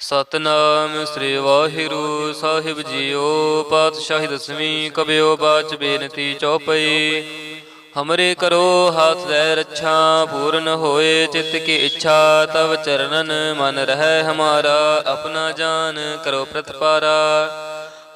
ਸਤਨਾਮ ਸ੍ਰੀ ਵਾਹਿਗੁਰੂ ਸਾਹਿਬ JIO, ਪਾਤਸ਼ਾਹੀ ਦਸਵੀਂ ਕਬਿਓ ਬਾਚ ਬੇਨਤੀ ਚੌਪਈ। ਹਮਰੇ ਕਰੋ ਹਾਥ ਦੇ ਰੱਛਾ, ਪੂਰਨ ਹੋਏ ਚਿੱਤ ਕੀ ਇੱਛਾ, ਤਵ ਚਰਨਨ ਮਨ ਰਹਿ ਹਮਾਰਾ, ਆਪਣਾ ਜਾਨ ਕਰੋ ਪ੍ਰਤਪਾਰਾ।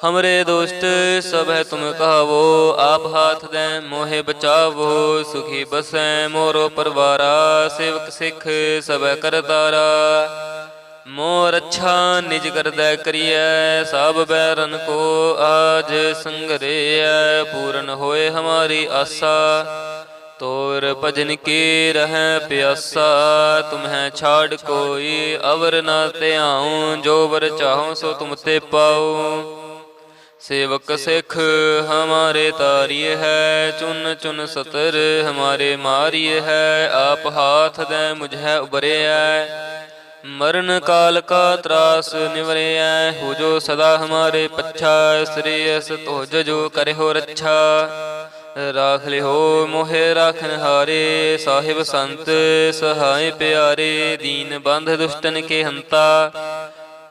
ਹਮਰੇ ਦੋਸਤ ਸਭ ਹੈ ਤੁਮ ਕਹਾਵੋ, ਆਪ ਹਾਥ ਦੇ ਮੋਹਿ ਬਚਾਵੋ, ਸੁਖੀ ਬਸੈ ਮੋਰੋ ਪਰਵਾਰਾ, ਸੇਵਕ ਸਿੱਖ ਸਭ ਕਰਤਾਰਾ। ਮੋਰ ਅੱਛਾ ਨਿਜ ਕਰਦਾ ਕਰੀਐ, ਸਭ ਬੈਰਨ ਕੋ ਆਜ ਸੰਗਰੇਐ, ਪੂਰਨ ਹੋਏ ਹਮਾਰੀ ਆਸਾ। ਤੋਰ ਭਜਨ ਕੀ ਰਹੈ ਪਿਆਸਾ, ਤੁਮਹੈ ਛਾੜ ਕੋਈ ਅਵਰ ਨਾ ਧਿਆਉ, ਜੋ ਵਰ ਚਾਹਉ ਸੋ ਤੁਮ ਤੇ ਪਾਉ। ਸੇਵਕ ਸਿਖ ਹਮਾਰੇ ਤਾਰੀਏ ਹੈ, ਚੁਨ ਚੁਨ ਸਤਰ ਹਮਾਰੇ ਮਾਰੀਏ ਹੈ, ਆਪ ਹਾਥ ਦੇ ਮੁਝੈ ਉਬਰਿਆ ਮਰਨ ਕਾਲ ਕਾ ਤਰਾਸ ਨਿਵਰਿਐ, ਹੋ ਜੋ ਸਦਾ ਹਮਾਰੇ ਪੱਛਾ ਸ੍ਰੀ ਅਸ ਤੋਜ ਜੋ ਕਰਿਓ ਰੱਛਾ। ਰਾਖ ਲਿਓ ਮੋਹਿ ਰਾਖਨ ਹਾਰੇ, ਸਾਹਿਬ ਸੰਤ ਸਹਾਇ ਪਿਆਰੇ, ਦੀਨ ਬੰਧ ਦੁਸ਼ਟਨ ਕੇ ਹੰਤਾ।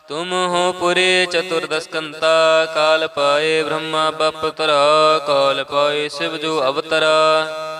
ਤੁਮ ਹੋ ਪੁਰੇ ਚਤੁਰਦਸਕੰਤਾ ਕਾਲ ਪਾਏ ਬ੍ਰਹਮਾ ਬਪ ਤਰਾ ਕਾਲ ਪਾਏ ਸਿਵ ਜੋ ਅਵਤਰਾ।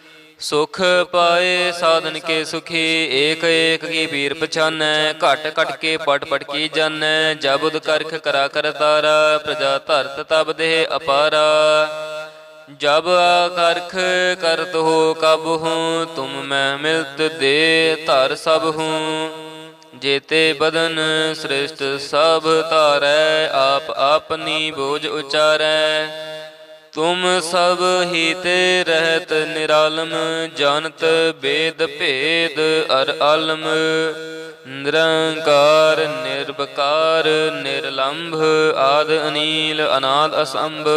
ਸੁਖ ਪਾਏ ਸਾਧਨ ਕੇ ਸੁਖੀ, ਏਕ ਏਕ ਕੀ ਪੀਰ ਪਛਾਨੈ, ਘਟ ਘਟ ਕੇ ਪਟ ਪਟ ਕੀ ਜਾਣੈ ਜਬੁਦ ਕਰਖ ਕਰਾ ਕਰ ਤਾਰਾ, ਪ੍ਰਜਾ ਧਰਤ ਤਬ ਦੇ ਅਪਾਰਾ। ਜਬ ਕਰਖ ਕਰਤ ਹੋ ਕਬ ਹੂੰ, ਤੁਮ ਮੈਂ ਮਿਲਤ ਦੇ ਧਰ ਸਭ ਹੂੰ। ਜੇਤੇ ਬਦਨ ਸ੍ਰਿਸ਼ਟ ਸਭ ਧਾਰੈ, ਆਪ ਆਪਨੀ ਬੋਝ ਉਚਾਰੈ। ਤੁਮ ਸਭ ਹੀ ਤੇ ਰਹਿਤ ਨਿਰਾਲਮ ਜਾਣਤ ਬੇਦ ਭੇਦ ਅਰ ਆਲਮ ਨਿਰੰਕਾਰ ਨਿਰਭਕਾਰ ਨਿਰਲੰਭ ਆਦ ਅਨੀਲ, ਅਨਾਦ ਅਸੰਭ।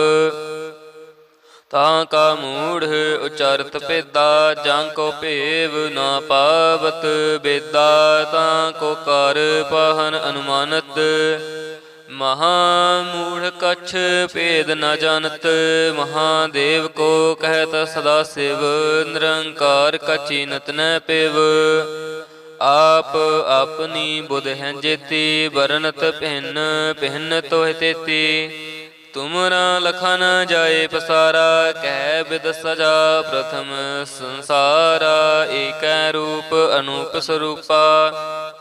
ਤਾਂ ਕਾ ਮੂੜ ਉਚਰਤ ਪੇਦਾ ਜਾਂ ਕੋ ਭੇਵ ਨਾ ਪਾਵਤ। ਬੇਦਾ ਤਾਂ ਕੋ ਕਰ ਪਾਹਨ ਅਨੁਮਾਨਤ। ਮਹਾ ਮੂੜ ਕਛ ਭੇਦ ਨ ਜਾਣਤ ਮਹਾਦੇਵ ਕੋ ਕਹਿਤ ਸਦਾ ਸਿਵ, ਨਿਰੰਕਾਰ ਕਚੀਨਤ ਨ ਪਿਵ। ਆਪ ਆਪਣੀ ਬੁਧ ਹੈ ਜੇਤੀ, ਵਰਨਤ ਭਿੰਨ ਭਿੰਨ ਤੋਹਿ ਤੇਤੀ। ਤੁਮਰਾ ਲਖਨ ਜਾਏ ਪਸਾਰਾ, ਕਹਿ ਬਿਦ ਸਜਾ ਪ੍ਰਥਮ ਸੰਸਾਰਾ, ਏਕੈ ਰੂਪ ਅਨੂਪ ਸਰੂਪਾ।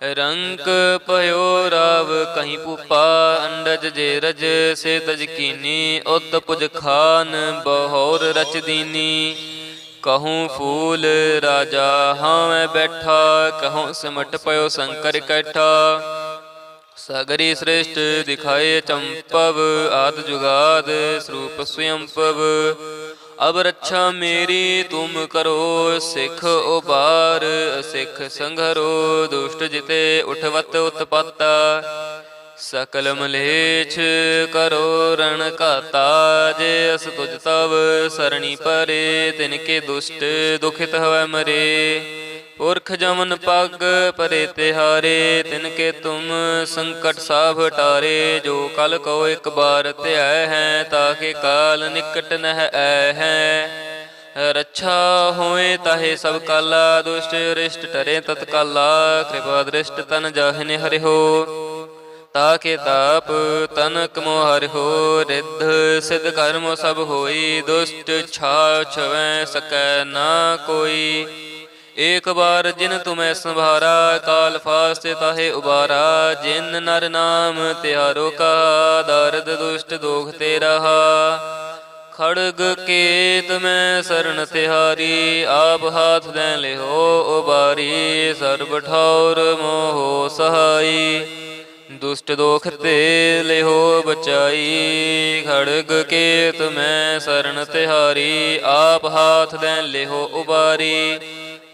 ਰੰਕ ਭਇਓ ਰਾਵ ਕਹੀਂ ਪੂਪਾ ਅੰਡਜ ਜੇ ਰਜ ਸੇ ਤਜ ਕੀਨੀ, ਉਤ ਪੁਜ ਖਾਨ ਬਹੌਰ ਰਚ ਦੀਨੀ। ਕਹੂੰ ਫੂਲ ਰਾਜਾ ਹਾਂ ਬੈਠਾ, ਕਹੂੰ ਸਿਮਟ ਪਇਓ ਸ਼ੰਕਰ ਕੈਠਾ। ਸਗਰੀ ਸ੍ਰੇਸ਼ਟ ਦਿਖਾਏ ਚੰਪਵ, ਆਦ ਜੁਗਾਦ ਸਰੂਪ ਸਯੰਪਵ ਅਬ ਰੱਛਾ ਮੇਰੀ ਤੁਮ ਕਰੋ, ਸਿੱਖ ਉਬਾਰ ਸਿੱਖ ਸੰਘਰੋ, ਦੁਸ਼ਟ ਜਿਤੇ ਉਠਵਤ ਉਤਪਾਤਾ। ਸਕਲ ਮਲੇਛ ਕਰੋ ਰਣ ਘਾਤਾ, ਜੇ ਅਸ ਤੁਜ ਤਵ ਸਰਣੀ ਪਰੇ, ਤਿਨ ਕੇ ਦੁਸ਼ਟ ਦੁਖਿਤ ਹੋਇ ਮਰੇ। ਪੁਰਖ ਜਮਨ ਪੱਗ ਪਰੇ ਤਿਹਾਰੇ ਤਿਨ ਕੇ ਤੁਮ ਸੰਕਟ ਸਾਭ ਟਾਰੇ, ਜੋ ਕਲ ਕੋ ਇੱਕ ਬਾਰ ਧਿਆ ਹੈ ਤਾਕੇ ਕਾਲ ਨਿਕਟ ਨਹਿ ਐ ਹੈ। ਰੱਛਾ ਹੋਏ ਤਾਹੇ ਸਭ ਕਾਲਾ, ਦੁਸ਼ਟ ਰਿਸ਼ਟ ਟਰੇ ਤਤਕਾਲਾ ਕਿਰਪਾ ਦ੍ਰਿਸ਼ਟ ਤਨ ਜਾਹਨੇ ਹਰਿ ਹੋ। ਤਾਕੇ ਤਾਪ ਤਨ ਕਮੋ ਹਰਿ ਹੋ, ਰਿੱਧ ਸਿਧ ਕਰਮ ਸਭ ਹੋਈ, ਦੁਸ਼ਟ ਛਾ ਛਵੈ ਸਕੈ ਨਾ ਕੋਈ। ਏਕ ਬਾਰ ਜਿਨ ਤੁਮੈ ਸੰਭਾਰਾ, ਕਾਲ ਫਾਸਤੇ ਤਾਹੇ ਉਬਾਰਾ। ਜਿਨ ਨਰ ਨਾਮ ਤਿਹਾਰੋ ਕਾ, ਦਰਦ ਦੁਸ਼ਟ ਦੋਖ ਤੇ ਰਹਾ ਖੜਗ ਕੇਤ ਮੈਂ ਸ਼ਰਨ ਤਿਹਾਰੀ, ਆਪ ਹਾਥ ਦੇ ਲਿਓ ਉਬਾਰੀ। ਸਰਬ ਠੌਰ ਮੋਹ ਸਹਾਈ, ਦੁਸ਼ਟ ਦੋਖ ਤੇ ਲਿਓ ਬਚਾਈ। ਖੜਗ ਕੇਤ ਮੈਂ ਸ਼ਰਨ ਤਿਹਾਰੀ, ਆਪ ਹਾਥ ਦੇ ਲਿਓ ਉਬਾਰੀ।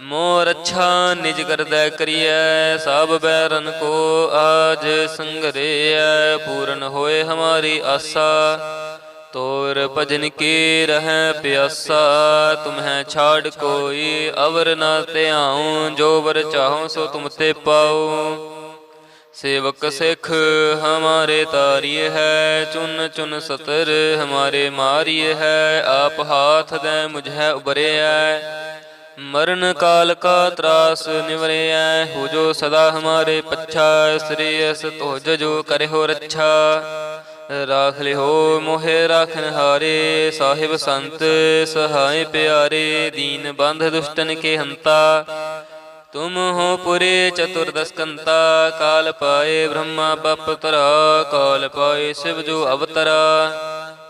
ਮੋਰ ਰੱਛਾ ਨਿਜ ਕਰਦੈ ਕਰੀਐ, ਸਭ ਬੈਰਨ ਕੋ ਆਜ ਸੰਗਰੇਐ, ਪੂਰਨ ਹੋਏ ਹਮਾਰੀ ਆਸਾ। ਤੋਰ ਭਜਨ ਕੀ ਰਹੈ ਪਿਆਸਾ, ਤੁਮਹੈ ਛਾੜ ਕੋਈ ਅਵਰ ਨਾ ਧਿਆਉ, ਜੋ ਵਰ ਚਾਹੋ ਸੋ ਤੁਮ ਤੇ ਪਾਉ। ਸੇਵਕ ਸਿਖ ਹਮਾਰੇ ਤਾਰਿਏ ਹੈ, ਚੁਨ ਚੁਨ ਸਤਰ ਹਮਾਰੇ ਮਾਰਿਏ ਹੈ, ਆਪ ਹਾਥ ਦੇ ਮੁਝੈ ਉਬਰਿਆ ਮਰਨ ਕਾਲ ਕਾ ਤਰਾਸ ਨਿਵਰਿਐ, ਹੋ ਜੋ ਸਦਾ ਹਮਾਰੇ ਪੱਛਾ, ਸ੍ਰੀ ਅਸ ਤੋਜ ਜੋ ਕਰਿਓ ਰੱਛਾ। ਰਾਖ ਲਿਓ ਮੋਹਿ ਰਾਖਨ ਹਾਰੇ, ਸਾਹਿਬ ਸੰਤ ਸਹਾਇ ਪਿਆਰੇ, ਦੀਨ ਬੰਧ ਦੁਸ਼ਟਨ ਕੇ ਹੰਤਾ। ਤੁਮ ਹੋ ਪੁਰੇ ਚਤੁਰਦਸ ਕੰਤਾ ਕਾਲ ਪਾਏ ਬ੍ਰਹਮਾ, ਬਪ ਤਰਾ, ਕਾਲ ਪਾਏ ਸਿਵ ਜੋ ਅਵਤਰਾ।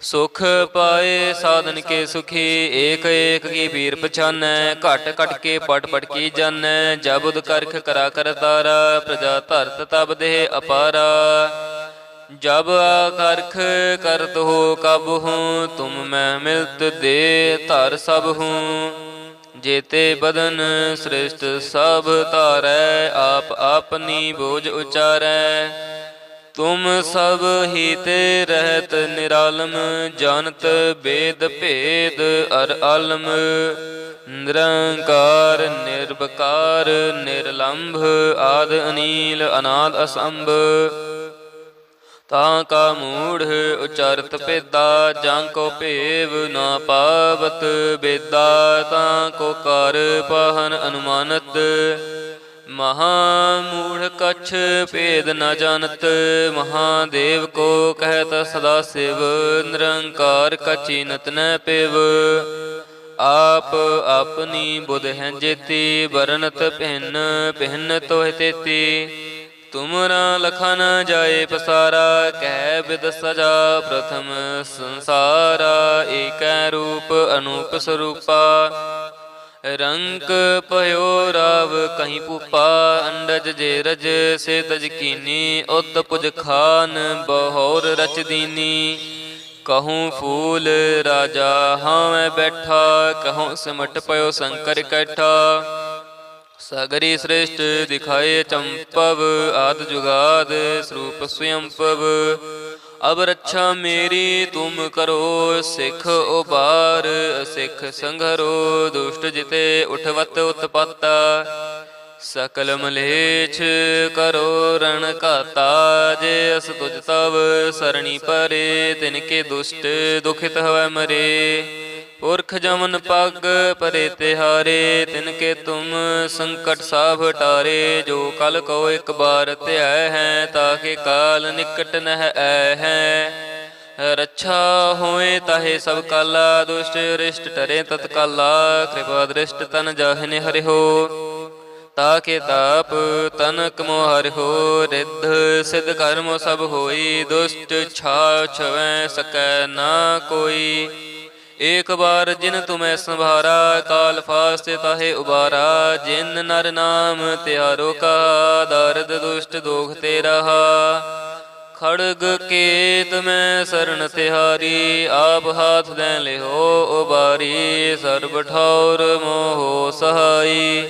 ਸੁਖ ਪਾਏ ਸਾਧਨ ਕੇ ਸੁਖੀ ਏਕ ਏਕ ਕੀ ਵੀਰ ਪਛਾਨੈ ਘਟ ਘਟ ਕੇ ਪਟ ਪਟ ਕੀ ਜਾਣੈ ਜਬੁਦ ਕਰਖ ਕਰਾ ਕਰ ਤਾਰਾ, ਪ੍ਰਜਾ ਧਰਤ ਤਬ ਦੇ ਅਪਾਰਾ। ਜਬ ਕਰਖ ਕਰਤ ਹੋ ਕਬ ਹੂੰ, ਤੁਮ ਮੈਂ ਮਿਲਤ ਦੇ ਧਰ ਸਭ ਹੂੰ। ਜੇਤੇ ਬਦਨ ਸ੍ਰਿਸ਼ਟ ਸਭ ਧਾਰੈ ਆਪ ਆਪਨੀ ਬੋਝ ਉਚਾਰੈ। ਤੁਮ ਸਭ ਹੀ ਤੇ ਰਹਿਤ ਨਿਰਾਲਮ ਜਾਣਤ ਬੇਦ ਭੇਦ ਅਰ ਆਲਮ ਨਿਰੰਕਾਰ ਨਿਰਭਕਾਰ ਨਿਰਲੰਭ, ਆਦ ਅਨੀਲ, ਅਨਾਦ ਅਸੰਭ। ਤਾਂ ਕਾ ਮੂੜ ਉਚਰਤ ਭੇਦਾ, ਜਾਂ ਕੋ ਭੇਵ ਨਾ ਪਾਵਤ। ਬੇਦਾ ਤਾਂ ਕੋ ਕਰ ਪਾਹਨ ਅਨੁਮਾਨਤ। ਮਹਾ ਮੂੜ ਕਛ ਭੇਦ ਨ ਜਾਣਤ ਮਹਾਦੇਵ ਕੋ ਕਹਿਤ ਸਦਾ ਸਿਵ, ਨਿਰੰਕਾਰ ਕਚੀਨਤ ਨ ਪਿਵ। ਆਪ ਆਪਣੀ ਬੁਧ ਹੈ ਜੇਤੀ, ਵਰਨਤ ਭਿੰਨ ਭਿੰਨ ਤੋਹਿ ਤੇਤੀ। ਤੁਮਰਾ ਲਖਾ ਨ ਜਾਏ ਪਸਾਰਾ, ਕਹਿ ਬਿਦ ਸਜਾ ਪ੍ਰਥਮ ਸੰਸਾਰਾ, ਏਕੈ ਰੂਪ ਅਨੂਪ ਸਰੂਪਾ। ਰੰਕ ਭਇਓ ਰਾਵ, ਕਹੀਂ ਪੂਪਾ ਅੰਡਜ ਜੇ ਰਜ, ਸੇ ਤਜ ਕੀਨੀ ਉਦ ਪੁਜ ਖਾਨ, ਬਹੋਰ ਰਚ ਦੀਨੀ। ਕਹੂੰ ਫੂਲ ਰਾਜਾ ਹਾਂ ਬੈਠਾ, ਕਹੂੰ ਸਿਮਟ ਪਇਓ ਸ਼ੰਕਰ ਕੈਠਾ। ਸਗਰੀ ਸ੍ਰੇਸ਼ਟ ਦਿਖਾਏ ਚੰਪਵ, ਆਦ ਜੁਗਾਦ ਸਰੂਪ ਸਵਯੰਪਵ। ਅਬ ਰੱਛਾ ਮੇਰੀ ਤੁਮ ਕਰੋ, ਸਿੱਖ ਉਬਾਰ ਸਿੱਖ ਸੰਘਰੋ, ਦੁਸ਼ਟ ਜਿਤੇ ਉਠਵਤ ਉਤਪਾਤਾ। ਸਕਲ ਮਲੇਛ ਕਰੋ ਰਣ ਕਾਤਾ ਜੇ ਅਸ ਤੁਜ ਤਵ ਸਰਣੀ ਪਰੇ, ਤਿਨ ਕੇ ਦੁਸ਼ਟ ਦੁਖਿਤ ਹੋਇ ਮਰੇ। ਪੁਰਖ ਜਮਨ ਪੱਗ ਪਰੇ ਤਿਹਾਰੇ, ਤਿਨ ਕੇ ਤੁਮ ਸੰਕਟ ਸਾਭ ਟਾਰੇ, ਜੋ ਕਲ ਕੋ ਇੱਕ ਬਾਰ ਧਿਆ ਹੈ ਤਾਕੇ ਕਾਲ ਨਿਕਟ ਨਹਿ ਐ ਹੈ। ਰੱਛਾ ਹੋਏ ਤਾਹੇ ਸਭ ਕਾਲਾ, ਦੁਸ਼ਟ ਰਿਸ਼ਟ ਟਰੇ ਤਤਕਾਲਾ ਕਿਰਪਾ ਦ੍ਰਿਸ਼ਟ ਤਨ ਜਾਹਨੇ ਹਰਿਓ ਤਾਕੇ ਤਾਪ ਤਨਕ ਮੋਹ ਹਰਿਓ ਰਿੱਧ ਸਿਧ ਕਰਮ ਸਭ ਹੋਈ, ਦੁਸ਼ਟ ਛਾ ਛਵੈ ਸਕੈ ਨਾ ਕੋਈ। ਏਕ ਬਾਰ ਜਿਨ ਤੁਮੈ ਸੰਭਾਰਾ, ਕਾਲ ਫਾਸਤੇ ਤਾਹੇ ਉਬਾਰਾ, ਜਿਨ ਨਰ ਨਾਮ ਤਿਆਰੋ ਕਾ, ਦਰਦ ਦੁਸ਼ਟ ਦੋਖ ਤੇ ਰਹਾ ਖੜਗ ਕੇਤ ਮੈਂ ਸ਼ਰਨ ਤਿਹਾਰੀ, ਆਪ ਹਾਥ ਦੇ ਲਿਓ ਉਬਾਰੀ, ਸਰਬ ਠੌਰ ਮੋਹ ਸਹਾਈ।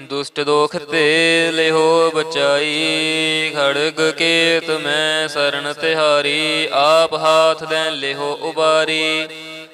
ਦੁਸ਼ਟ ਦੋਖ ਤੇ ਲਿਓ ਬਚਾਈ, ਖੜਗ ਕੇਤ ਮੈਂ ਸ਼ਰਨ ਤਿਹਾਰੀ, ਆਪ ਹਾਥ ਦੇ ਲਿਓ ਉਬਾਰੀ।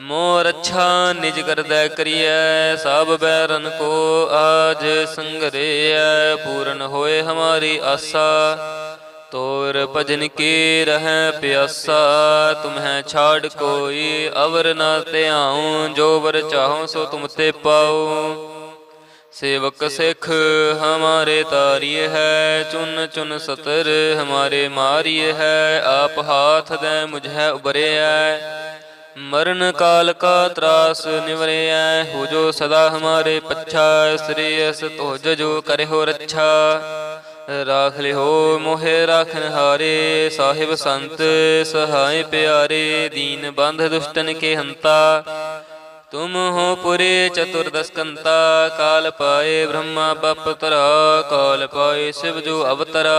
ਮੋਹ ਰੱਛਾ ਨਿਜ ਕਰਦਾ ਕਰੀਐ, ਸਭ ਬੈਰਨ ਕੋ ਆਜ ਸੰਗਰੇਐ, ਪੂਰਨ ਹੋਏ ਹਮਾਰੀ ਆਸਾ। ਤੋਰ ਭਜਨ ਕੀ ਰਹੈ ਪਿਆਸਾ, ਤੁਮਹੈ ਛਾੜ ਕੋਈ ਅਵਰ ਨਾ ਧਿਆਉ, ਜੋ ਵਰ ਚਾਹੋ ਸੋ ਤੁਮ ਤੇ ਪਾਉ। ਸੇਵਕ ਸਿਖ ਹਮਾਰੇ ਤਾਰੀਏ ਹੈ, ਚੁਨ ਚੁਨ ਸਤਰ ਹਮਾਰੇ ਮਾਰੀਏ ਹੈ, ਆਪ ਹਾਥ ਦੇ ਮੁਝੈ ਉਬਰਿਆ ਮਰਨ ਕਾਲ ਕਾ ਤਰਾਸ ਨਿਵਰਿਐ, ਹੋ ਜੋ ਸਦਾ ਹਮਾਰੇ ਪੱਛਾ, ਸ੍ਰੀ ਅਸ ਤੋਜ ਜੋ ਕਰਹਿਓ ਰੱਛਾ। ਰਾਖ ਲਿਓ ਮੋਹਿ ਰਾਖਨ ਹਾਰੇ ਸਾਹਿਬ ਸੰਤ ਸਹਾਇ ਪਿਆਰੇ, ਦੀਨ ਬੰਧ ਦੁਸ਼ਟਨ ਕੇ ਹੰਤਾ। ਤੁਮ ਹੋ ਪੁਰੇ ਚਤੁਰਦਸਕੰਤਾ ਕਾਲ ਪਾਏ ਬ੍ਰਹਮਾ, ਬਪ ਤਰਾ ਕਾਲ ਪਾਏ ਸਿਵ ਜੋ ਅਵਤਰਾ।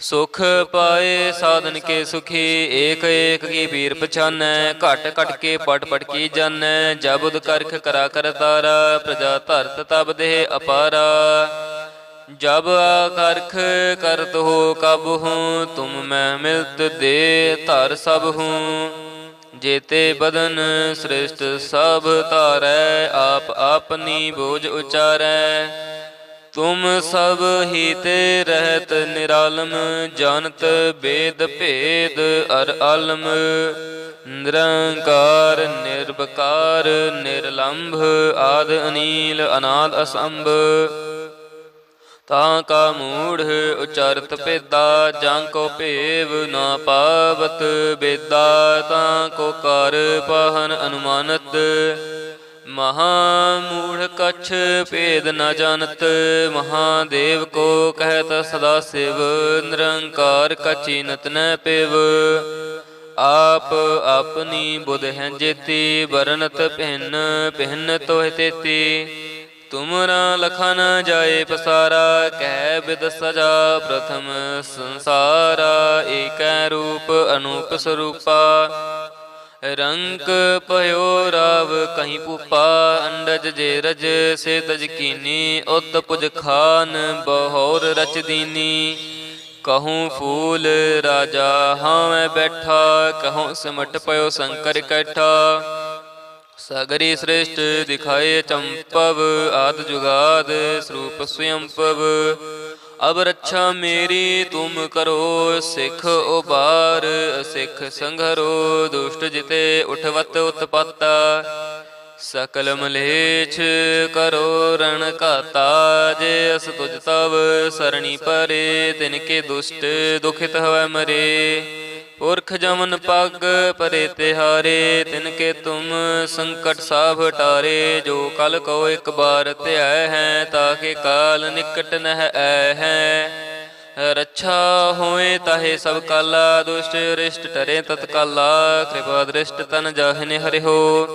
ਸੁਖ ਪਾਏ ਸਾਧਨ ਕੇ ਸੁਖੀ, ਏਕ ਏਕ ਕੀ ਵੀਰ ਪਛਾਨੈ, ਘਟ ਘਟ ਕੇ ਪਟ ਪਟ ਕੀ ਜਾਣੈ ਜਬਦ ਕਰਖ ਕਰਾ ਕਰ ਤਾਰਾ, ਪ੍ਰਜਾ ਧਰਤ ਤਬ ਦੇ ਅਪਾਰਾ। ਜਬ ਕਰਖ ਕਰਤ ਹੋ ਕਬ ਹੂੰ, ਤੁਮ ਮੈਂ ਮਿਲਤ ਦੇ ਧਰ ਸਭ ਹੂੰ। ਜੇਤੇ ਬਦਨ ਸ੍ਰਿਸ਼ਟ ਸਭ ਧਾਰੈ, ਆਪ ਆਪਨੀ ਬੋਝ ਉਚਾਰੈ। ਤੁਮ ਸਭ ਹੀ ਤੇ ਰਹਿਤ ਨਿਰਾਲਮ ਜਾਣਤ ਬੇਦ ਭੇਦ ਅਰ ਅਲਮ। ਨਿਰੰਕਾਰ ਨਿਰਬਕਾਰ ਨਿਰਲੰਭ, ਆਦ ਅਨੀਲ, ਅਨਾਦ ਅਸੰਭ। ਤਾਂ ਕਾ ਮੂੜ ਉਚਾਰਤ ਭੇਦਾ, ਜਾਂ ਕੋ ਭੇਵ ਨਾ ਪਾਵਤ। ਬੇਦਾ ਤਾਂ ਕੋ ਕਰ ਪਹਨ ਅਨੁਮਾਨਤ। ਮਹਾ ਮੂੜ ਕਛ ਭੇਦ ਨ ਜਾਣਤ ਮਹਾਦੇਵ ਕੋ ਕਹਿਤ ਸਦਾ ਸਿਵ, ਨਿਰੰਕਾਰ ਕਚੀਨਤ ਨ ਪਿਵ। ਆਪ ਆਪਣੀ ਬੁਧ ਹੈ ਜੇਤੀ, ਵਰਨਤ ਪਹਿਨ ਪਹਿਨ ਤੋਹਿ ਤੇਤੀ। ਤੁਮਰਾ ਲਖਨ ਜਾਏ ਪਸਾਰਾ, ਕਹਿ ਬਿਦ ਸਜਾ ਪ੍ਰਥਮ ਸੰਸਾਰਾ, ਏਕੈ ਰੂਪ ਅਨੂਪ ਸਰੂਪਾ। ਰੰਕ ਭਇਓ ਰਾਵ ਕਹੀਂ ਪੂਪਾ ਅੰਡਜ ਜੇ ਰਜ ਸੇ ਤਜ ਕੀਨੀ, ਉਤ ਪੁਜ ਖਾਨ ਬਹੌਰ ਰਚ ਦੀਨੀ। ਕਹੂੰ ਫੂਲ ਰਾਜਾ ਹਾਂ ਬੈਠਾ, ਕਹੂੰ ਸਿਮਟ ਪਇਓ ਸੰਕਰ ਕੈਠਾ। ਸਗਰੀ ਸ੍ਰੇਸ਼ਟ ਦਿਖਾਏ ਚੰਪਵ, ਆਦ ਜੁਗਾਦ ਸਰੂਪ ਸਵਯੰਪਵ। ਅਬ ਰੱਛਾ ਮੇਰੀ ਤੁਮ ਕਰੋ, ਸਿੱਖ ਉਬਾਰ ਸਿੱਖ ਸੰਘਰੋ, ਦੁਸ਼ਟ ਜਿਤੇ ਉਠਵਤ ਉਤਪਾਤਾ। ਸਕਲ ਮਲੇਛ ਕਰੋ ਰਣ ਕਾਤਾ ਜੇ ਅਸ ਤੁਜ ਤਵ ਸਰਣੀ ਪਰੇ, ਤਿਨ ਕੇ ਦੁਸ਼ਟ ਦੁਖਿਤ ਹੋਇ ਮਰੇ। ਪੁਰਖ ਜਮਨ ਪੱਗ ਪਰੇ ਤਿਹਾਰੇ, ਤਿਨ ਕੇ ਤੁਮ ਸੰਕਟ ਸਾਭ ਟਾਰੇ, ਜੋ ਕਲ ਕੋ ਇੱਕ ਬਾਰ ਧਿਆ ਹੈ ਤਾਕੇ ਕਾਲ ਨਿਕਟ ਨਹਿ ਐ ਹੈ। ਰੱਛਾ ਹੋਏ ਤਾਹੇ ਸਭ ਕਾਲਾ, ਦੁਸ਼ਟ ਰਿਸ਼ਟ ਟਰੇ ਤਤਕਾਲਾ, ਕਿਰਪਾ ਦ੍ਰਿਸ਼ਟ ਤਨ ਜਾਹਨੇ ਹਰਿ ਹੋ।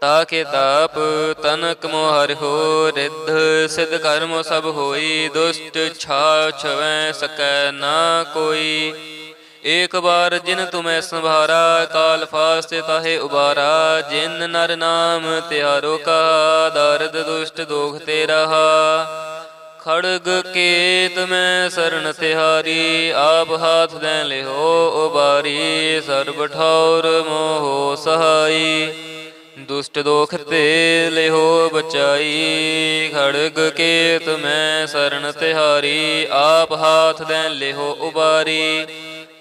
ਤਾਕੇ ਤਾਪ ਤਨ ਕਮੋ ਹੋ, ਰਿੱਧ ਸਿਧ ਕਰਮ ਸਭ ਹੋਈ, ਦੁਸ਼ਟ ਛਾ ਛਵੈ ਸਕੈ ਨਾ ਕੋਈ। ਏਕ ਬਾਰ ਜਿਨ ਤੁਮੈ ਸੰਭਾਰਾ, ਕਾਲ ਫਾਸਤੇ ਤਾਹੇ ਉਬਾਰਾ। ਜਿਨ ਨਰ ਨਾਮ ਤਿਆਰੋ ਕਾ, ਦਰਦ ਦੁਸ਼ਟ ਦੋਖ ਤੇ ਰਹਾ ਖੜਗ ਕੇਤ ਮੈਂ ਸ਼ਰਨ ਤਿਹਾਰੀ, ਆਪ ਹਾਥ ਦੇ ਲਿਓ ਉਬਾਰੀ। ਸਰਬ ਠੌਰ ਮੋਹ ਸਹਾਈ, ਦੁਸ਼ਟ ਦੋਖ ਤੇ ਲਿਓ ਬਚਾਈ। ਖੜਗ ਕੇਤ ਮੈਂ ਸਰਣ ਤਿਹਾਰੀ, ਆਪ ਹਾਥ ਦੇ ਲਿਓ ਉਬਾਰੀ।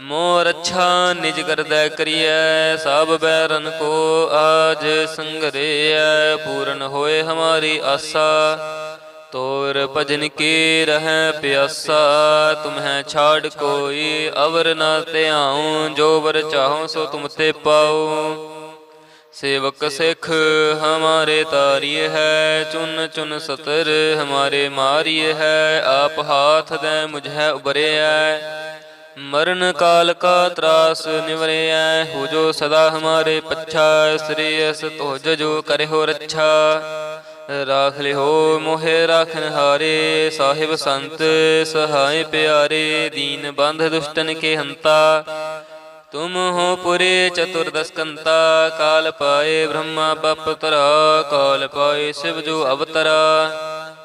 ਮੋਰ ਰੱਛਾ ਨਿਜ ਕਰਦੈ ਕਰੀਐ, ਸਭ ਬੈਰਨ ਕੋ ਆਜ ਸੰਗਰੇਐ, ਪੂਰਨ ਹੋਏ ਹਮਾਰੀ ਆਸਾ। ਤੋਰ ਭਜਨ ਕੀ ਰਹੈ ਪਿਆਸਾ, ਤੁਮਹੈ ਛਾੜ ਕੋਈ ਅਵਰ ਨਾ ਧਿਆਉ, ਜੋ ਵਰ ਚਾਹੋ ਸੋ ਤੁਮ ਤੇ ਪਾਉ। ਸੇਵਕ ਸਿਖ ਹਮਾਰੇ ਤਾਰੀਏ ਹੈ, ਚੁਨ ਚੁਨ ਸਤਰ ਹਮਾਰੇ ਮਾਰੀਏ ਹੈ, ਆਪ ਹਾਥ ਦੇ ਮੁਝੈ ਉਬਰਿਆ ਮਰਨ ਕਾਲ ਕਾ ਤਰਾਸ ਨਿਵਰਿਐ, ਹੋ ਜੋ ਸਦਾ ਹਮਾਰੇ ਪੱਛਾ ਸ੍ਰੀ ਅਸ ਤੋਜ ਜੋ ਕਰਿਓ ਰੱਛਾ। ਰਾਖ ਲਿਓ ਮੋਹਿ ਰਾਖਨ ਹਾਰੇ, ਸਾਹਿਬ ਸੰਤ ਸਹਾਇ ਪਿਆਰੇ, ਦੀਨ ਬੰਧ ਦੁਸ਼ਟਨ ਕੇ ਹੰਤਾ। ਤੁਮ ਹੋ ਪੁਰੇ ਚਤੁਰਦਸਕੰਤਾ ਕਾਲ ਪਾਏ ਬ੍ਰਹਮਾ ਬਪ ਤਰਾ ਕਾਲ ਪਾਏ ਸਿਵ ਜੋ ਅਵਤਰਾ।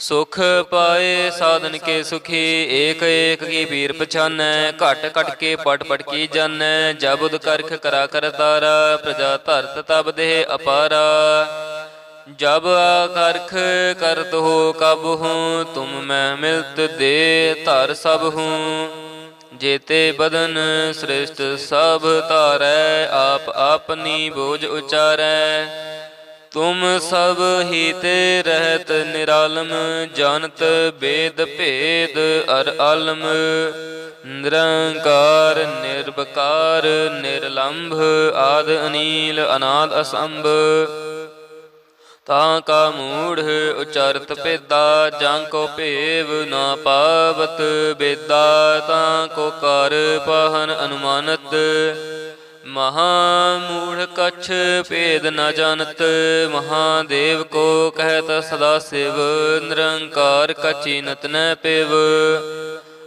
ਸੁਖ ਪਾਏ ਸਾਧਨ ਕੇ ਸੁਖੀ ਏਕ ਏਕ ਕੀ ਪੀਰ ਪਛਾਨੈ ਘਟ ਘਟ ਕੇ ਪਟ ਪਟ ਕੀ ਜਾਣੈ ਜਬੁਦ ਕਰਖ ਕਰਾ ਕਰ ਤਾਰਾ, ਪ੍ਰਜਾ ਧਰਤ ਤਬ ਦੇ ਅਪਾਰਾ। ਜਬ ਕਰਖ ਕਰਤ ਹੋ ਕਬ ਹੂੰ, ਤੁਮ ਮੈਂ ਮਿਲਤ ਦੇ ਧਰ ਸਭ ਹੂੰ। ਜੇਤੇ ਬਦਨ ਸ੍ਰਿਸ਼ਟ ਸਭ ਧਾਰੈ ਆਪ ਆਪਨੀ ਬੋਝ ਉਚਾਰੈ। ਤੁਮ ਸਭ ਹੀ ਤੇ ਰਹਿਤ ਨਿਰਾਲਮ ਜਾਣਤ ਬੇਦ ਭੇਦ ਅਰ ਆਲਮ। ਨਿਰੰਕਾਰ ਨਿਰਭਕਾਰ ਨਿਰਲੰਭ, ਆਦ ਅਨੀਲ, ਅਨਾਦ ਅਸੰਭ। ਤਾਂ ਕਾ ਮੂੜ ਉਚਰਤ ਪੇਦਾ ਜਾਂ ਕੋ ਭੇਵ ਨਾ ਪਾਵਤ। ਬੇਦਾ ਤਾਂ ਕੋ ਕਰ ਪਾਹਨ ਅਨੁਮਾਨਤ। ਮਹਾ ਮੂੜ ਕਛ ਭੇਦ ਨ ਜਾਣਤ ਮਹਾਦੇਵ ਕੋ ਕਹਿਤ ਸਦਾ ਸਿਵ, ਨਿਰੰਕਾਰ ਕਚੀਨਤ ਨ ਪਿਵ।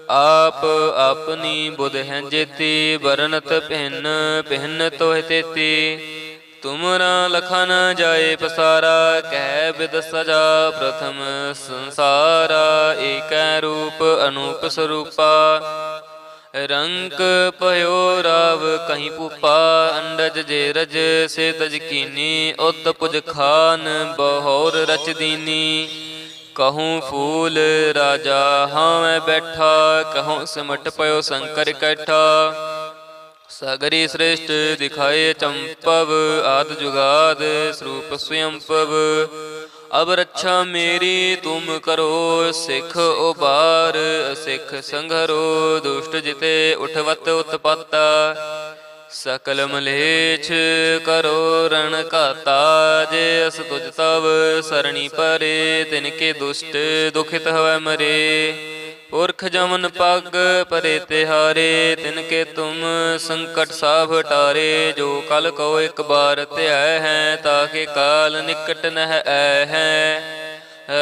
ਆਪ ਆਪਣੀ ਬੁਧ ਹੈ ਜੇਤੀ, ਵਰਨਤ ਭਿੰਨ ਭਿੰਨ ਤੋਹਿ ਤੇਤੀ। ਤੁਮਰਾ ਲਖਨ ਜਾਏ ਪਸਾਰਾ, ਕਹਿ ਬਿਦ ਸਜਾ ਪ੍ਰਥਮ ਸੰਸਾਰਾ, ਏਕੈ ਰੂਪ ਅਨੂਪ ਸਰੂਪਾ। ਰੰਕ ਭਇਓ ਰਾਵ ਕਹੀਂ ਪੂਪਾ ਅੰਡਜ ਜੇ ਰਜ ਸੇ ਤਜ ਕੀਨੀ, ਉਤ ਪੁਜ ਖਾਨ ਬਹੌਰ ਰਚ ਦੀਨੀ। ਕਹੂੰ ਫੂਲ ਰਾਜਾ ਹਾਂ ਬੈਠਾ, ਕਹੂੰ ਸਿਮਟ ਪਇਓ ਸ਼ੰਕਰ ਕੈਠਾ। ਸਗਰੀ ਸ੍ਰੇਸ਼ਟ ਦਿਖਾਏ ਚੰਪਵ, ਆਦ ਜੁਗਾਦ ਸਰੂਪ ਸਯੰਪਵ ਅਬ ਰੱਛਾ ਮੇਰੀ ਤੁਮ ਕਰੋ, ਸਿੱਖ ਉਬਾਰ ਸਿੱਖ ਸੰਘਰੋ, ਦੁਸ਼ਟ ਜਿਤੇ ਉਠਵਤ ਉਤਪਾਤਾ। ਸਕਲ ਮਲੇਛ ਕਰੋ ਰਣ ਘਾਤਾ, ਜੇ ਅਸ ਤੁਜ ਤਵ ਸਰਣੀ ਪਰੇ, ਤਿਨ ਕੇ ਦੁਸ਼ਟ ਦੁਖਿਤ ਹੋਇ ਮਰੇ। ਪੁਰਖ ਜਮਨ ਪੱਗ ਪਰੇ ਤਿਹਾਰੇ ਤਿਨ ਕੇ ਤੁਮ ਸੰਕਟ ਸਾਭ ਟਾਰੇ ਜੋ ਕਲ ਕੋ ਇੱਕ ਬਾਰ ਧਿਆ ਹੈ ਤਾਕੇ ਕਾਲ ਨਿਕਟ ਨਹਿ ਐ ਹੈ।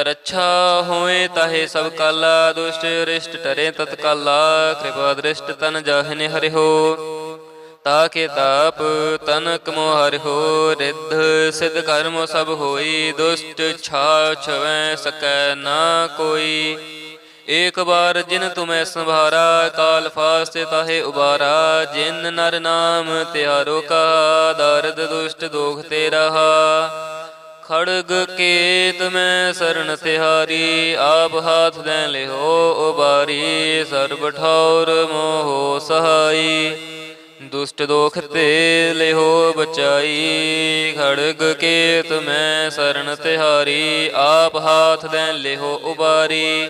ਰੱਛਾ ਹੋਏ ਤਾਹੇ ਸਭ ਕਾਲਾ, ਦੁਸ਼ਟ ਰਿਸ਼ਟ ਟਰੇ ਤਤਕਾਲਾ, ਕਿਰਪਾ ਦ੍ਰਿਸ਼ਟ ਤਨ ਜਾਹਨੇ ਹਰਿ ਹੋ। ਤਾਕੇ ਤਾਪ ਤਨ ਕਮੋ ਹਰਿ ਹੋ, ਰਿੱਧ ਸਿਧ ਕਰਮ ਸਭ ਹੋਈ, ਦੁਸ਼ਟ ਛਾ ਛਵੈ ਸਕੈ ਨਾ ਕੋਈ। ਏਕ ਬਾਰ ਜਿਨ ਤੁਮੈ ਸੰਭਾਰਾ, ਕਾਲ ਫਾਸਤੇ ਤਾਹੇ ਉਬਾਰਾ। ਜਿਨ ਨਰ ਨਾਮ ਤਿਆਰੋ ਕਾ, ਦਰਦ ਦੁਸ਼ਟ ਦੋਖ ਤੇ ਰਹਾ ਖੜਗ ਕੇਤ ਮੈਂ ਸ਼ਰਨ ਤਿਹਾਰੀ, ਆਪ ਹਾਥ ਦੇ ਲਿਓ ਉਬਾਰੀ। ਸਰਬ ਠੌਰ ਮੋਹ ਸਹਾਈ, ਦੁਸ਼ਟ ਦੋਖ ਤੇ ਲਿਓ ਬਚਾਈ। ਖੜਗ ਕੇਤ ਮੈਂ ਸ਼ਰਨ ਤਿਹਾਰੀ, ਆਪ ਹਾਥ ਦੇ ਲਿਓ ਉਬਾਰੀ।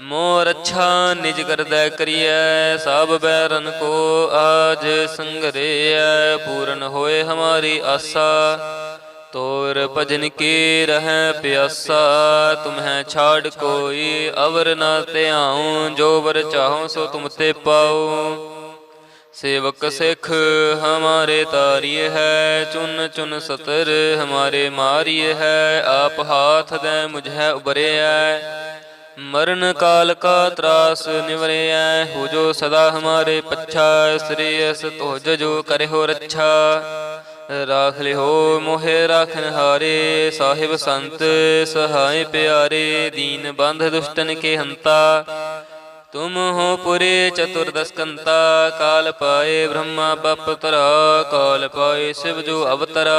ਮੋਰ ਰੱਛਾ ਨਿਜ ਕਰਦੈ ਕਰੀਐ, ਸਭ ਬੈਰਨ ਕੋ ਆਜ ਸੰਗਰੇਐ, ਪੂਰਨ ਹੋਏ ਹਮਾਰੀ ਆਸਾ। ਤੋਰ ਭਜਨ ਕੀ ਰਹੈ ਪਿਆਸਾ, ਤੁਮਹੈ ਛਾੜ ਕੋਈ ਅਵਰ ਨਾ ਧਿਆਉ, ਜੋ ਵਰ ਚਾਹੋ ਸੋ ਤੁਮ ਤੇ ਪਾਉ। ਸੇਵਕ ਸਿਖ ਹਮਾਰੇ ਤਾਰਿਏ ਹੈ, ਚੁਨ ਚੁਨ ਸਤਰ ਹਮਾਰੇ ਮਾਰਿਏ ਹੈ, ਆਪ ਹਾਥ ਦੇ ਮੁਝੈ ਉਬਰਿਆ ਮਰਨ ਕਾਲ ਕਾ ਤਰਾਸ ਨਿਵਰਿਐ, ਹੋ ਜੋ ਸਦਾ ਹਮਾਰੇ ਪੱਛਾ, ਸ੍ਰੀ ਅਸ ਤੋਜ ਜੋ ਕਰਿਓ ਰੱਛਾ। ਰਾਖ ਲਿਓ ਮੋਹਿ ਰਾਖਨ ਹਾਰੇ, ਸਾਹਿਬ ਸੰਤ ਸਹਾਇ ਪਿਆਰੇ, ਦੀਨ ਬੰਧ ਦੁਸ਼ਟਨ ਕੇ ਹੰਤਾ। ਤੁਮ ਹੋ ਪੁਰੇ ਚਤੁਰਦਸਕੰਤਾ ਕਾਲ ਪਾਏ ਬ੍ਰਹਮਾ, ਬਪ ਤਰਾ, ਕਾਲ ਪਾਏ ਸਿਵ ਜੋ ਅਵਤਰਾ।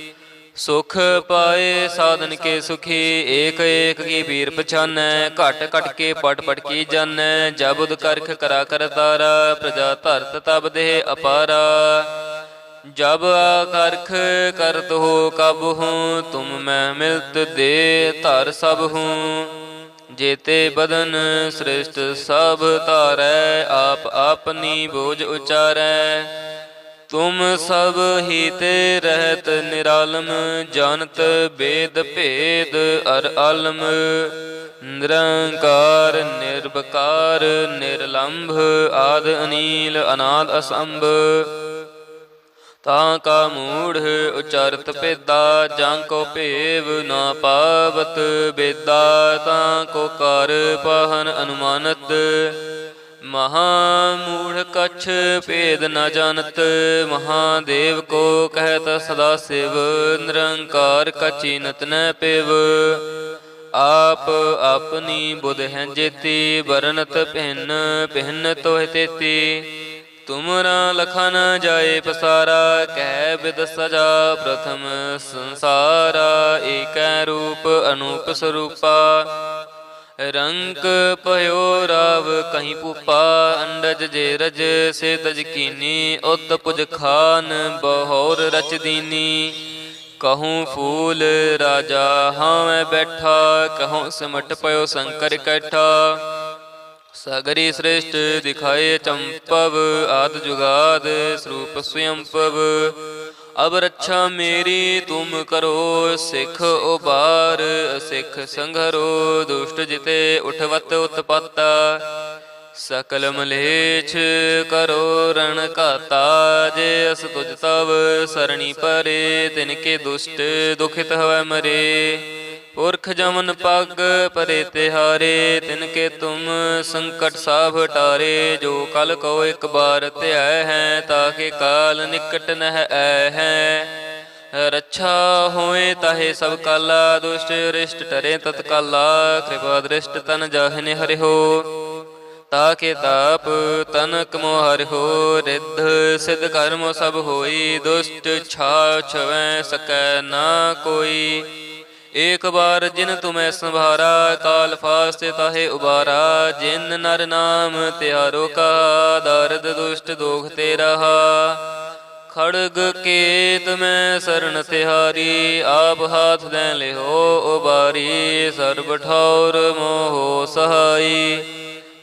ਸੁਖ ਪਾਏ ਸਾਧਨ ਕੇ ਸੁਖੀ ਏਕ ਏਕ ਕੀ ਵੀਰ ਪਛਾਨੈ ਘਟ ਘਟ ਕੇ ਪਟ ਪਟ ਕੀ ਜਾਣੈ ਜਬੁਦ ਕਰਖ ਕਰਾ ਕਰ ਤਾਰਾ, ਪ੍ਰਜਾ ਧਰਤ ਤਬ ਦੇ ਅਪਾਰਾ। ਜਬ ਕਰਖ ਕਰਤ ਹੋ ਕਬ ਹੂੰ, ਤੁਮ ਮੈਂ ਮਿਲਤ ਦੇ ਧਰ ਸਭ ਹੂੰ। ਜੇਤੇ ਬਦਨ ਸ੍ਰਿਸ਼ਟ ਸਭ ਧਾਰੈ ਆਪ ਆਪਨੀ ਬੋਝ ਉਚਾਰੈ। ਤੁਮ ਸਭ ਹੀ ਤੇ ਰਹਿਤ ਨਿਰਾਲਮ ਜਾਣਤ ਬੇਦ ਭੇਦ ਅਰ ਆਲਮ ਨਿਰੰਕਾਰ ਨਿਰਭਕਾਰ ਨਿਰਲੰਭ, ਆਦ ਅਨੀਲ, ਅਨਾਦ ਅਸੰਭ। ਤਾਂ ਕਾ ਮੂੜ ਉਚਰਤ ਭੇਦਾ, ਜਾਂ ਕੋ ਭੇਵ ਨਾ ਪਾਵਤ। ਬੇਦਾ ਤਾਂ ਕੋ ਕਰ ਪਾਹਨ ਅਨੁਮਾਨਤ। ਮਹਾ ਮੂੜ ਕਛ ਭੇਦ ਨ ਜਾਣਤ ਮਹਾਦੇਵ ਕੋ ਕਹਿਤ ਸਦਾ ਸਿਵ, ਨਿਰੰਕਾਰ ਕਚੀਨਤ ਨ ਪਿਵ। ਆਪ ਆਪਣੀ ਬੁਧ ਹੈ ਜੇਤੀ, ਵਰਨਤ ਭਿੰਨ ਭਿੰਨ ਤੋਹਿ ਤੇਤੀ। ਤੁਮਰਾ ਲਖਾ ਨ ਜਾਏ ਪਸਾਰਾ, ਕਹਿ ਬਿਦ ਸਜਾ ਪ੍ਰਥਮ ਸੰਸਾਰਾ, ਏਕੈ ਰੂਪ ਅਨੂਪ ਸਰੂਪਾ। ਰੰਕ ਭਇਓ ਰਾਵ, ਕਹੀਂ ਪੂਪਾ ਅੰਡਜ ਜੇ ਰਜ ਸੇ ਤਜ ਕੀਨੀ ਉਤ ਪੁਜ ਖਾਨ, ਬਹੌਰ ਰਚ ਦੀਨੀ। ਕਹੂੰ ਫੂਲ ਰਾਜਾ ਹਾਂ ਬੈਠਾ, ਕਹੂੰ ਸਿਮਟ ਪਇਓ ਸੰਕਰ ਕੈਠਾ। ਸਗਰੀ ਸ੍ਰੇਸ਼ਟ ਦਿਖਾਏ ਚੰਪਵ, ਆਦ ਜੁਗਾਦ ਸਰੂਪ ਸਵਯੰਪਵ। ਅਬ ਰੱਛਾ ਮੇਰੀ, ਤੁਮ ਕਰੋ ਸਿੱਖ ਉਬਾਰ ਸਿੱਖ ਸੰਘਰੋ ਦੁਸ਼ਟ ਜਿਤੇ ਉਠਵਤ ਉਤਪਾਤਾ। ਸਕਲ ਮਲੇਛ ਕਰੋ ਰਣ ਕਾਤਾ ਜੇ ਅਸ ਤੁਜ ਤਵ ਸਰਣੀ ਪਰੇ, ਤਿਨ ਕੇ ਦੁਸ਼ਟ ਦੁਖਿਤ ਹੋਇ ਮਰੇ। ਪੁਰਖ ਜਮਨ ਪੱਗ ਪਰੇ ਤਿਹਾਰੇ, ਤਿਨ ਕੇ ਤੁਮ ਸੰਕਟ ਸਾਭ ਟਾਰੇ, ਜੋ ਕਲ ਕੋ ਇੱਕ ਬਾਰ ਧਿਆਇ ਹੈ ਤਾਕੇ ਕਾਲ ਨਿਕਟ ਨਹਿ ਐ ਹੈ। ਰੱਛਾ ਹੋਏ ਤਾਹੇ ਸਭ ਕਾਲਾ, ਦੁਸ਼ਟ ਰਿਸ਼ਟ ਟਰੇ ਤਤਕਾਲਾ ਕਿਰਪਾ ਦ੍ਰਿਸ਼ਟ ਤਨ ਜਾਹਨੇ ਹਰਿਓ ਤਾਕੇ ਤਾਪ ਤਨਕ ਮੋਹ ਹਰਿਓ ਰਿੱਧ ਸਿਧ ਕਰਮ ਸਭ ਹੋਈ, ਦੁਸ਼ਟ ਛਾ ਛਵੈ ਸਕੈ ਨਾ ਕੋਈ। ਏਕ ਬਾਰ ਜਿਨ ਤੁਮੈ ਸੰਭਾਰਾ ਕਾਲ ਫਾਸਤੇ ਤਾਹੇ ਉਬਾਰਾ। ਜਿਨ ਨਰ ਨਾਮ ਤਿਆਰੋ ਕਾ, ਦਰਦ ਦੁਸ਼ਟ ਦੋਖ ਤੇ ਰਹਾ ਖੜਗ ਕੇਤ ਮੈਂ ਸ਼ਰਨ ਤਿਹਾਰੀ, ਆਪ ਹਾਥ ਦੇ ਲਿਓ ਉਬਾਰੀ। ਸਰਬ ਠੌਰ ਮੋਹ ਸਹਾਈ,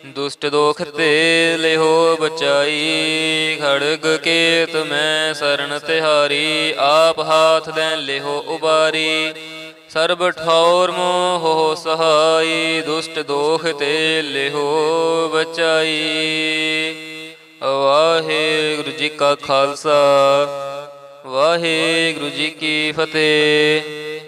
ਦੁਸ਼ਟ ਦੋਖ ਤੇ ਲਿਓ ਬਚਾਈ। ਖੜਗ ਕੇਤ ਮੈਂ ਸ਼ਰਨ ਤਿਹਾਰੀ, ਆਪ ਹਾਥ ਦੇ ਲਿਓ ਉਬਾਰੀ। ਸਰਬ ਠੌਰ ਮੋਹ ਸਹਾਈ, ਦੁਸ਼ਟ ਦੋਖ ਤੇ ਲਿਹੋ ਬਚਾਈ। ਵਾਹਿਗੁਰੂ ਜੀ ਕਾ ਖਾਲਸਾ, ਵਾਹਿਗੁਰੂ ਜੀ ਕੀ ਫਤਿਹ।